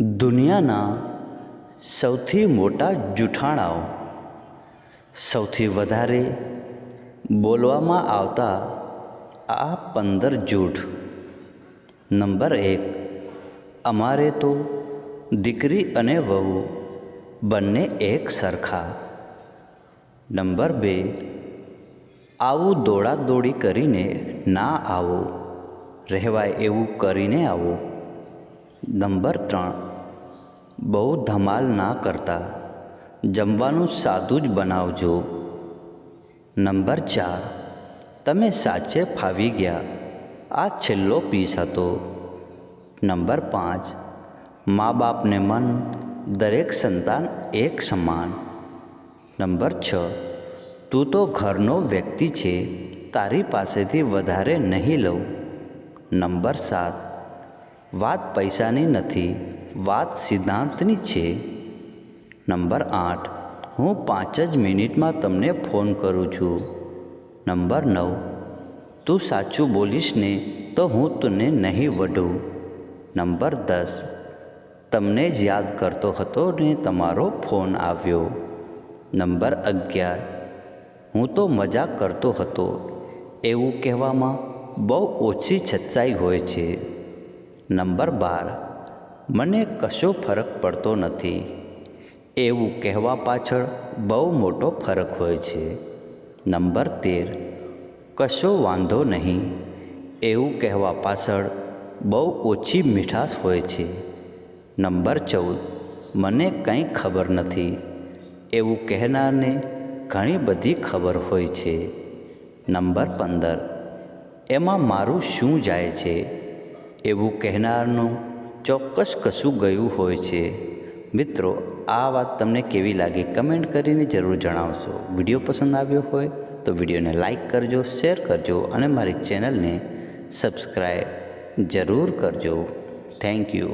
દુનિયાના સૌથી મોટા જૂઠાણાઓ. સૌથી વધારે બોલવામાં આવતા આ પંદર જૂઠ. નંબર એક, અમારે તો દીકરી અને વહુ બંને એક સરખા. નંબર બે, આવું દોડાદોડી કરીને ના આવો. રહેવાય એવું કરીને આવો. નંબર ત્રણ બહુ ધમાલ ના કરતા. જમવાનું સાદું જ બનાવજો. નંબર ચાર. તમે સાચે ફાવી ગયા. આ છેલ્લો પીસ હતો. નંબર પાંચ. મા બાપને મન દરેક સંતાન એક સમાન. નંબર છ. તું તો ઘરનો વ્યક્તિ છે. તારી પાસેથી વધારે નહીં લઉં. નંબર સાત. વાત પૈસાની નથી. વાત સિદ્ધાંતની છે. નંબર આઠ, હું પાંચ જ મિનિટમાં તમને ફોન કરું છું. નંબર નવ, તું સાચું બોલીશ ને તો હું તને નહીં વઢું. નંબર દસ, તમને જ યાદ કરતો હતો ને તમારો ફોન આવ્યો. નંબર અગિયાર, હું તો મજાક કરતો હતો. એવું કહેવામાં બહુ ઓછી છચ્ચાઈ હોય છે. નંબર બાર મને કશો ફરક પડતો નથી. એવું કહેવા પાછળ બહુ મોટો ફરક હોય છે. નંબર તેર, કશો વાંધો નહીં. એવું કહેવા પાછળ બહુ ઓછી મીઠાશ હોય છે. નંબર ચૌદ, મને કંઈ ખબર નથી. એવું કહેનારને ઘણી બધી ખબર હોય છે. નંબર પંદર, એમાં મારું શું જાય છે? એવું કહેનારનું ચોક્કસ કશું ગયું હોય છે? મિત્રો, આ વાત તમને કેવી લાગી કમેન્ટ કરીને જરૂર જણાવશો. વીડિયો પસંદ આવ્યો હોય તો વિડીયોને લાઇક કરજો, શેર કરજો અને મારી ચેનલને સબસ્ક્રાઈબ જરૂર કરજો. Thank you.